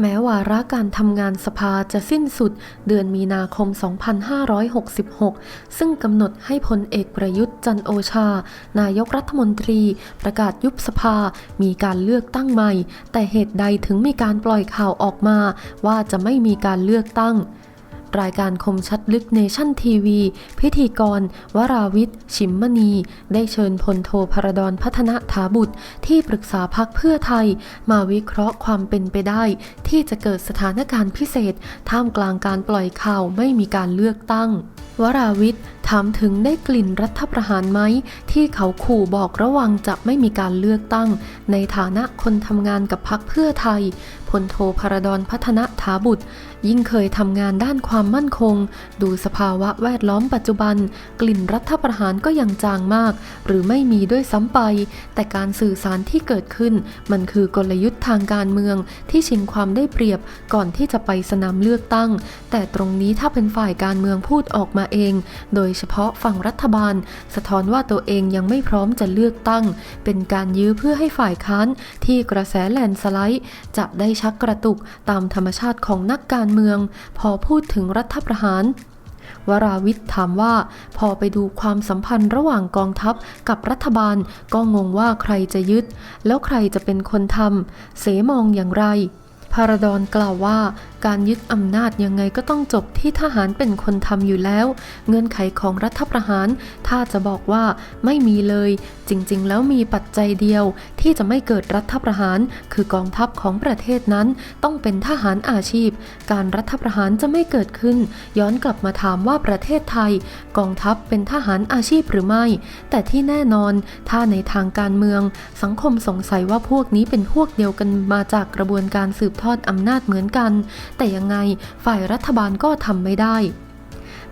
แม้วาระการทำงานสภาจะสิ้นสุดเดือนมีนาคม 2566 ซึ่งกำหนดให้พลเอกประยุทธ์จันโอชา นายกรัฐมนตรี ประกาศยุบสภา มีการเลือกตั้งใหม่ แต่เหตุใดถึงมีการปล่อยข่าวออกมา ว่าจะไม่มีการเลือกตั้ง รายการคมชัดลึกเนชั่นทีวี พิธีกร วราวิทย์ ชิมมณี ได้เชิญพลโทพระดอนพัฒนถาบุตร ที่ปรึกษาพักเพื่อไทย มาวิเคราะห์ความเป็นไปได้ ที่จะเกิดสถานการณ์พิเศษ ท่ามกลางการปล่อยข่าวไม่มีการเลือกตั้ง วราวิทย์ถามถึงได้กลิ่นรัฐประหารไหม ที่เขาขู่บอกระวังจะไม่มีการเลือกตั้ง ในฐานะคนทำงานกับพักเพื่อไทยพลโทพระดอนพัฒนถาบุตร ยิ่งเคยทำงานด้านความมั่นคง ดูสภาวะแวดล้อมปัจจุบัน กลิ่นรัฐประหารก็ยังจางมาก หรือไม่มีด้วยซ้ำไป แต่การสื่อสารที่เกิดขึ้น มันคือกลยุทธ์ทางการเมืองที่ชิงความได้เปรียบก่อนที่จะไปสนามเลือกตั้ง แต่ตรงนี้ถ้าเป็นฝ่ายการเมืองพูดออกมาเอง โดยเฉพาะฝั่งรัฐบาล สะท้อนว่าตัวเองยังไม่พร้อมจะเลือกตั้ง เป็นการยื้อเพื่อให้ฝ่ายค้านที่กระแสแลนสไลด์ จะได้ชักกระตุกตามธรรมชาติของนักการเมือง พอพูดถึงรัฐประหารวราวิทย์ถามว่า พอไปดูความสัมพันธ์ระหว่างกองทัพกับรัฐบาล ก็งงว่าใครจะยึด แล้วใครจะเป็นคนทำเสมองอย่างไรพารดอนกล่าวว่า การยึดอำนาจยังไงก็ต้องจบที่ทหารเป็นคนทำอยู่แล้ว เงื่อนไขของรัฐประหาร ถ้าจะบอกว่าไม่มีเลย จริงๆ แล้วมีปัจจัยเดียว ที่จะไม่เกิดรัฐประหาร คือกองทัพของประเทศนั้น ต้องเป็นทหารอาชีพ การรัฐประหารจะไม่เกิดขึ้น ย้อนกลับมาถามว่าประเทศไทย กองทัพเป็นทหารอาชีพหรือไม่ แต่ที่แน่นอน ถ้าในทางการเมือง สังคมสงสัยว่าพวกนี้เป็นพวกเดียวกันมาจากกระบวนการสืบทอดอำนาจเหมือนกันแต่ยังไงฝ่ายรัฐบาลก็ทำไม่ได้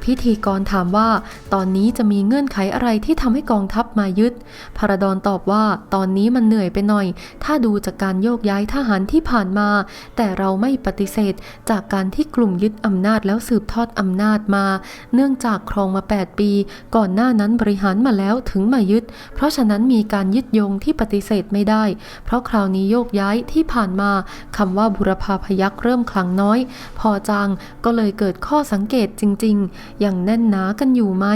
พิธีกรถามว่า ตอนนี้จะมีเงื่อนไขอะไรที่ทำให้กองทัพมายึดพระดอนตอบว่าตอนนี้มันเหนื่อยไปหน่อย ถ้าดูจากการโยกย้ายทหารที่ผ่านมา แต่เราไม่ปฏิเสธ จากการที่กลุ่มยึดอำนาจแล้วสืบทอดอำนาจมา เนื่องจากครองมา 8 ปี ก่อนหน้านั้นบริหารมาแล้วถึงมายึด เพราะฉะนั้นมีการยึดโยงที่ปฏิเสธไม่ได้ เพราะคราวนี้โยกย้ายที่ผ่านมาคำว่าบุรพาพยักเริ่มคลังน้อย พอจางก็เลยเกิดข้อสังเกตจริง ๆยังแน่นหนากันอยู่ไหม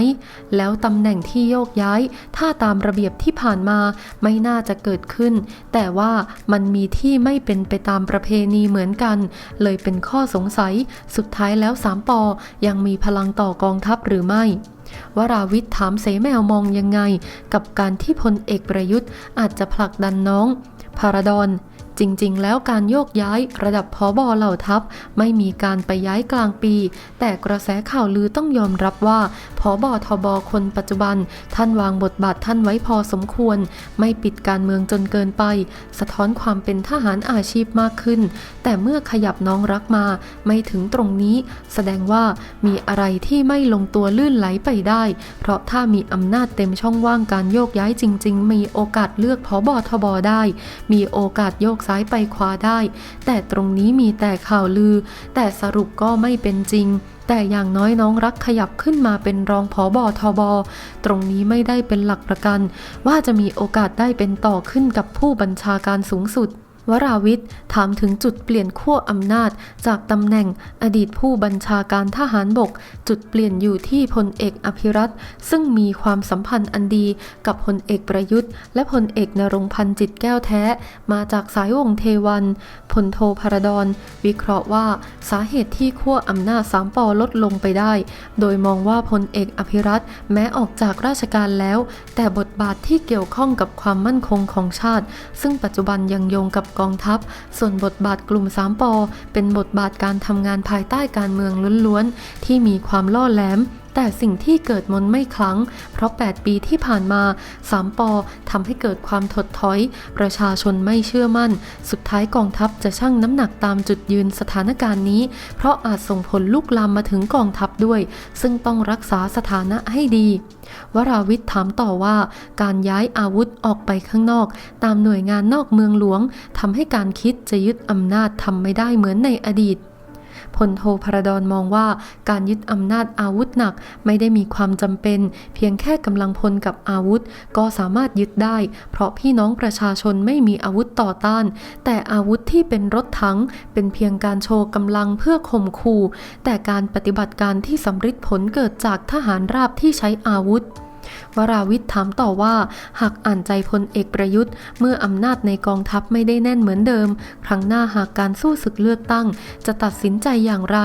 แล้วตำแหน่งที่โยกย้าย ถ้าตามระเบียบที่ผ่านมาไม่น่าจะเกิดขึ้น แต่ว่ามันมีที่ไม่เป็นไปตามประเพณีเหมือนกัน เลยเป็นข้อสงสัย สุดท้ายแล้วสามปอยังมีพลังต่อกองทัพหรือไม่วราวิทย์ถามเสแมวมองยังไง กับการที่พลเอกประยุทธ์อาจจะผลักดันน้องพารดอน จริงๆ แล้วการโยกย้ายระดับพอบอเหล่าทัพ ไม่มีการไปย้ายกลางปี แต่กระแสข่าวลือต้องยอมรับว่าพอบอทบคนปัจจุบัน ท่านวางบทบาทท่านไว้พอสมควร ไม่ปิดการเมืองจนเกินไป สะท้อนความเป็นทหารอาชีพมากขึ้น แต่เมื่อขยับน้องรักมา ไม่ถึงตรงนี้ แสดงว่ามีอะไรที่ไม่ลงตัวลื่นไหลไปได้ เพราะถ้ามีอำนาจเต็มช่องว่างการโยกย้ายจริง ๆ มีโอกาสเลือกพอบอทบได้ มีโอกาสโยกซ้ายไปขวาได้ แต่ตรงนี้มีแต่ข่าวลือ แต่สรุปก็ไม่เป็นจริง แต่อย่างน้อยน้องรักขยับขึ้นมาเป็นรองผอบอทบตรงนี้ไม่ได้เป็นหลักประกัน ว่าจะมีโอกาสได้เป็นต่อขึ้นกับผู้บัญชาการสูงสุด วราวิทย์ถามถึงจุดเปลี่ยนขั้วอำนาจ จากตำแหน่งอดีตผู้บัญชาการทหารบก จุดเปลี่ยนอยู่ที่พลเอกอภิรัตซึ่งมีความสัมพันธ์อันดีกับพลเอกประยุทธ์ และพลเอกนรงพันธ์จิตแก้วแท้ มาจากสายวงเทวันพลโทพระดอนวิเคราะห์ว่าสาเหตุที่ขั้วอำนาจสามปอลดลงไปได้ โดยมองว่าพลเอกอภิรัตแม้ออกจากราชการแล้ว แต่บทบาทที่เกี่ยวข้องกับความมั่นคงของชาติ ซึ่งปัจจุบันยังโยงกับกองทัพ ส่วนบทบาทกลุ่มสามปอเป็นบทบาทการทำงานภายใต้การเมืองล้วนๆ ที่มีความล่อแหลม แต่สิ่งที่เกิดมนไม่คลังเพราะ 8 ปีที่ผ่านมา 3ปอทำให้เกิดความถดถอย ประชาชนไม่เชื่อมั่น สุดท้ายกองทัพจะชั่งน้ำหนักตามจุดยืนสถานการณ์นี้ เพราะอาจส่งผลลุกลามมาถึงกองทัพด้วย ซึ่งต้องรักษาสถานะให้ดี วราวิทย์ถามต่อว่า การย้ายอาวุธออกไปข้างนอก ตามหน่วยงานนอกเมืองหลวงทำให้การคิดจะยึดอำนาจทำไม่ได้เหมือนในอดีต พลโทพระดอนมองว่าการยึดอำนาจอาวุธหนักไม่ได้มีความจำเป็น เพียงแค่กำลังพลกับอาวุธ ก็สามารถยึดได้ เพราะพี่น้องประชาชนไม่มีอาวุธต่อต้าน แต่อาวุธที่เป็นรถถังเป็นเพียงการโชว์กำลังเพื่อข่มขู่ แต่การปฏิบัติการที่สำฤทธิ์ผลเกิดจากทหารราบที่ใช้อาวุธ วราวิทย์ถามต่อว่า หากอ่านใจพลเอกประยุทธ์ เมื่ออำนาจในกองทัพไม่ได้แน่นเหมือนเดิม ครั้งหน้าหากการสู้ศึกเลือกตั้ง จะตัดสินใจอย่างไร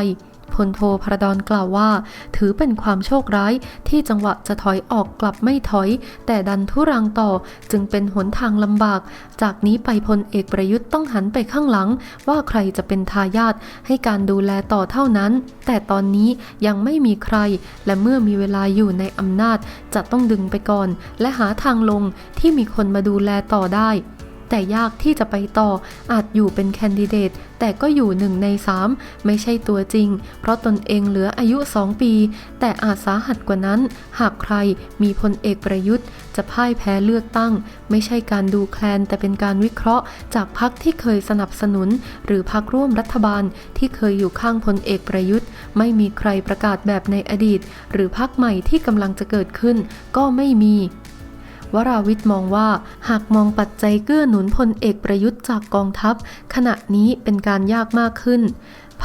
พลโทพระดอนกล่าวว่า ถือเป็นความโชคร้ายที่จังหวะจะถอยออกกลับไม่ถอย แต่ดันทุรังต่อจึงเป็นหนทางลำบาก จากนี้ไปพลเอกประยุทธ์ต้องหันไปข้างหลัง ว่าใครจะเป็นทายาทให้การดูแลต่อเท่านั้น แต่ตอนนี้ยังไม่มีใคร และเมื่อมีเวลาอยู่ในอำนาจจะต้องดึงไปก่อน และหาทางลงที่มีคนมาดูแลต่อได้ แต่ยากที่จะไปต่ออาจอยู่เป็นแคนดิเดต แต่ก็อยู่หนึ่งในสามไม่ใช่ตัวจริง เพราะตนเองเหลืออายุสองปี แต่อาจสาหัสกว่านั้น หากใครมีพลเอกประยุทธ์ จะพ่ายแพ้เลือกตั้ง ไม่ใช่การดูแคลน แต่เป็นการวิเคราะห์ จากพรรคที่เคยสนับสนุน หรือพรรคร่วมรัฐบาลที่เคยอยู่ข้างพลเอกประยุทธ์ ไม่มีใครประกาศแบบในอดีต หรือพรรคใหม่ที่กำลังจะเกิดขึ้น ก็ไม่มี วราวิทย์มองว่า หากมองปัจจัยเกื้อหนุนพลเอกประยุทธ์จากกองทัพ ขณะนี้เป็นการยากมากขึ้น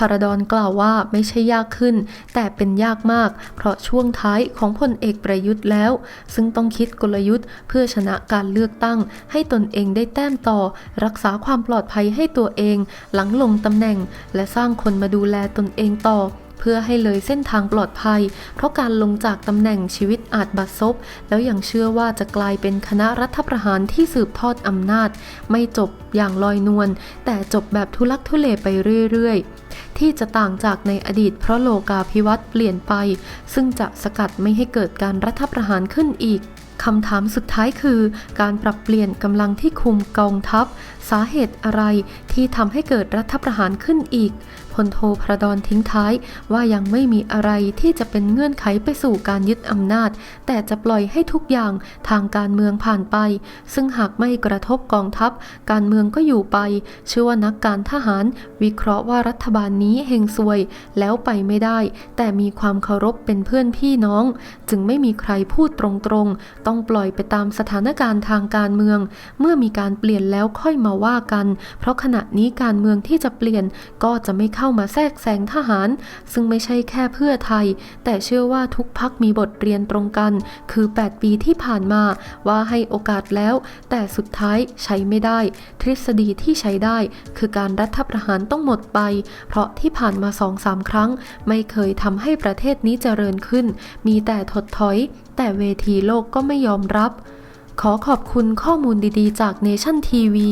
พารดอนกล่าวว่าไม่ใช่ยากขึ้น แต่เป็นยากมาก เพราะช่วงท้ายของพลเอกประยุทธ์แล้ว ซึ่งต้องคิดกลยุทธ์เพื่อชนะการเลือกตั้ง ให้ตนเองได้แต้มต่อ รักษาความปลอดภัยให้ตัวเอง หลังลงตำแหน่ง และสร้างคนมาดูแลตนเองต่อ เพื่อให้เลยเส้นทางปลอดภัย เพราะการลงจากตำแหน่งชีวิตอาจบัดซบ แล้วยังเชื่อว่าจะกลายเป็นคณะรัฐประหารที่สืบทอดอำนาจ ไม่จบอย่างลอยนวลแต่จบแบบทุลักทุเลไปเรื่อยๆ ที่จะต่างจากในอดีตเพราะโลกาภิวัตน์เปลี่ยนไป ซึ่งจะสกัดไม่ให้เกิดการรัฐประหารขึ้นอีกคำถามสุดท้ายคือ การปรับเปลี่ยนกำลังที่คุมกองทัพ สาเหตุอะไรที่ทำให้เกิดรัฐประหารขึ้นอีก พลโทพระดอนทิ้งท้าย ว่ายังไม่มีอะไรที่จะเป็นเงื่อนไขไปสู่การยึดอำนาจ แต่จะปล่อยให้ทุกอย่างทางการเมืองผ่านไป ซึ่งหากไม่กระทบกองทัพ การเมืองก็อยู่ไปเชื่อว่านักการทหาร วิเคราะห์ว่ารัฐบาลนี้เฮงซวย แล้วไปไม่ได้ แต่มีความเคารพเป็นเพื่อนพี่น้อง จึงไม่มีใครพูดตรงๆ ต้องปล่อยไปตามสถานการณ์ทางการเมือง เมื่อมีการเปลี่ยนแล้วค่อยมาว่ากัน เพราะขณะนี้การเมืองที่จะเปลี่ยนก็จะไม่เข้าามาแทรกแซงทหาร ซึ่งไม่ใช่แค่เพื่อไทย แต่เชื่อว่าทุกพักมีบทเรียนตรงกัน คือ 8 ปีที่ผ่านมาว่าให้โอกาสแล้ว แต่สุดท้ายใช้ไม่ได้ ทฤษฎีที่ใช้ได้ คือการรัฐประหารต้องหมดไป เพราะที่ผ่านมาสองสามครั้ง ไม่เคยทำให้ประเทศนี้เจริญขึ้น มีแต่ถดถอย แต่เวทีโลกก็ไม่ยอมรับ ขอขอบคุณข้อมูลดีๆ จากเนชั่นทีวี